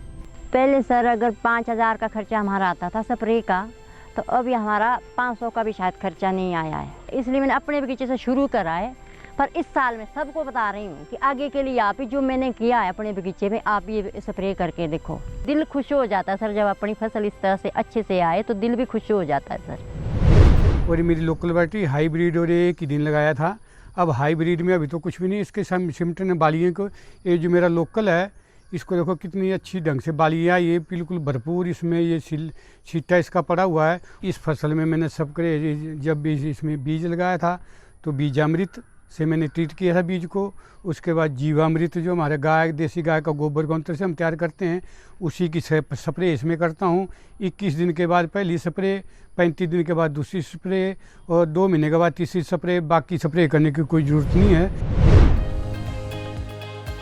पहले सर, अगर पाँच हज़ार का खर्चा हमारा आता था स्प्रे का तो अभी हमारा पाँच सौ का भी शायद खर्चा नहीं आया है। इसलिए मैंने अपने बगीचे से शुरू करा है पर इस साल में सबको बता रही हूँ कि आगे के लिए आप ही जो मैंने किया है अपने बगीचे में, आप ये स्प्रे करके देखो। दिल खुश हो जाता है, सर, जब अपनी फ़सल इस तरह से अच्छे से आए तो दिल भी खुश हो जाता है, सर। और मेरी लोकल वैरायटी हाइब्रिड और एक ही दिन लगाया था। अब हाइब्रिड में अभी तो कुछ भी नहीं, इसके सम सिमटन बालियों को। ये जो मेरा लोकल है, इसको देखो कितनी अच्छी ढंग से बालियाँ, ये बिल्कुल भरपूर इसमें ये सिल छिट्टा इसका पड़ा हुआ है। इस फ़सल में मैंने सब करे, जब भी इसमें बीज लगाया था तो बीजामृत से मैंने ट्रीट किया था बीज को। उसके बाद जीवामृत जो हमारे गाय, देसी गाय का गोबर गौंत्र से हम तैयार करते हैं, उसी की स्प्रे इसमें करता हूँ। 21 दिन के बाद पहली स्प्रे 35 दिन के बाद दूसरी स्प्रे और दो महीने के बाद तीसरी स्प्रे बाकी स्प्रे करने की कोई ज़रूरत नहीं है।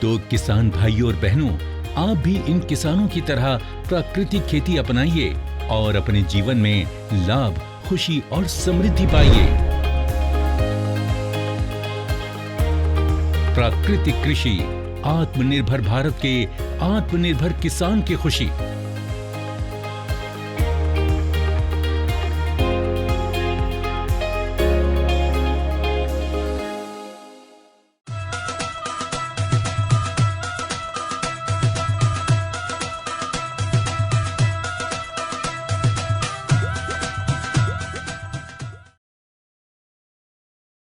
तो किसान भाइयों और बहनों, आप भी इन किसानों की तरह प्राकृतिक खेती अपनाइए और अपने जीवन में लाभ, खुशी और समृद्धि पाइए। प्राकृतिक कृषि आत्मनिर्भर भारत के आत्मनिर्भर किसान की खुशी